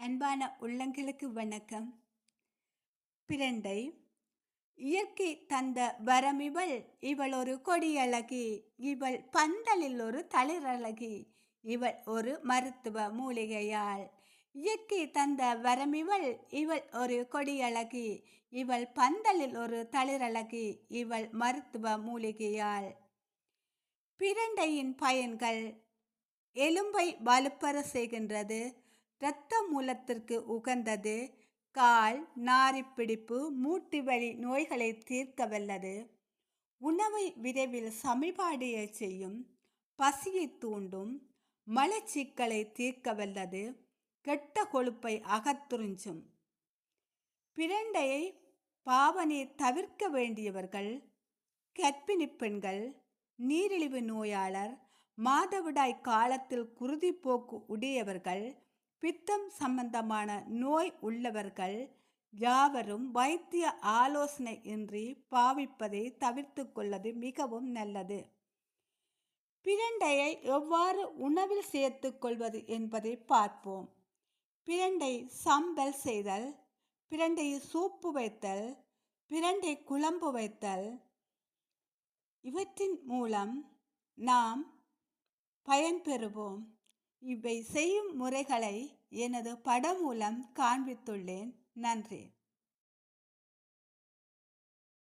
அன்பான உள்ளங்களுக்கு வணக்கம். பிரண்டை இயற்கை தந்த வரம் இவள் ஒரு கொடியழகி இவள் பந்தலில் ஒரு தளிரழகி இவள் ஒரு மருத்துவ மூலிகையாள். இயற்கை தந்த வரமிவள் இவள் ஒரு கொடியழகி இவள் பந்தலில் ஒரு தளிரழகி இவள் மருத்துவ மூலிகையாள். பிரண்டையின் பயன்கள் எலும்பை வலுப்பெற செய்கின்றது இரத்த மூலத்திற்கு உகந்தது. கால் நாரிப்பிடிப்பு மூட்டு வழி நோய்களை தீர்க்க வல்லது. உணவை விரைவில் சமிபாடைய செய்யும். பசியை தூண்டும். மலச்சிக்கலை தீர்க்க வல்லது. கெட்ட கொழுப்பை அகத்துறிஞ்சும் பிரண்டையை பாவனை தவிர்க்க வேண்டியவர்கள். கர்ப்பிணி பெண்கள் நீரிழிவு நோயாளர் மாதவிடாய் காலத்தில் குருதிப்போக்கு உடையவர்கள் பித்தம் சம்பந்தமான நோய் உள்ளவர்கள் யாவரும் வைத்திய ஆலோசனை இன்றி பாவிப்பதை தவிர்த்து கொள்வது மிகவும் நல்லது. பிரண்டையை எவ்வாறு உணவில் சேர்த்து கொள்வது என்பதை பார்ப்போம். பிரண்டை சம்பல் செய்தல் பிரண்டை சூப்பு வைத்தல் பிரண்டை குழம்பு வைத்தல். இவற்றின் மூலம் நாம் பயன்பெறுவோம். இவை செய்யும் முறைகளை எனது படம் மூலம் காண்பித்துள்ளேன். நன்றி.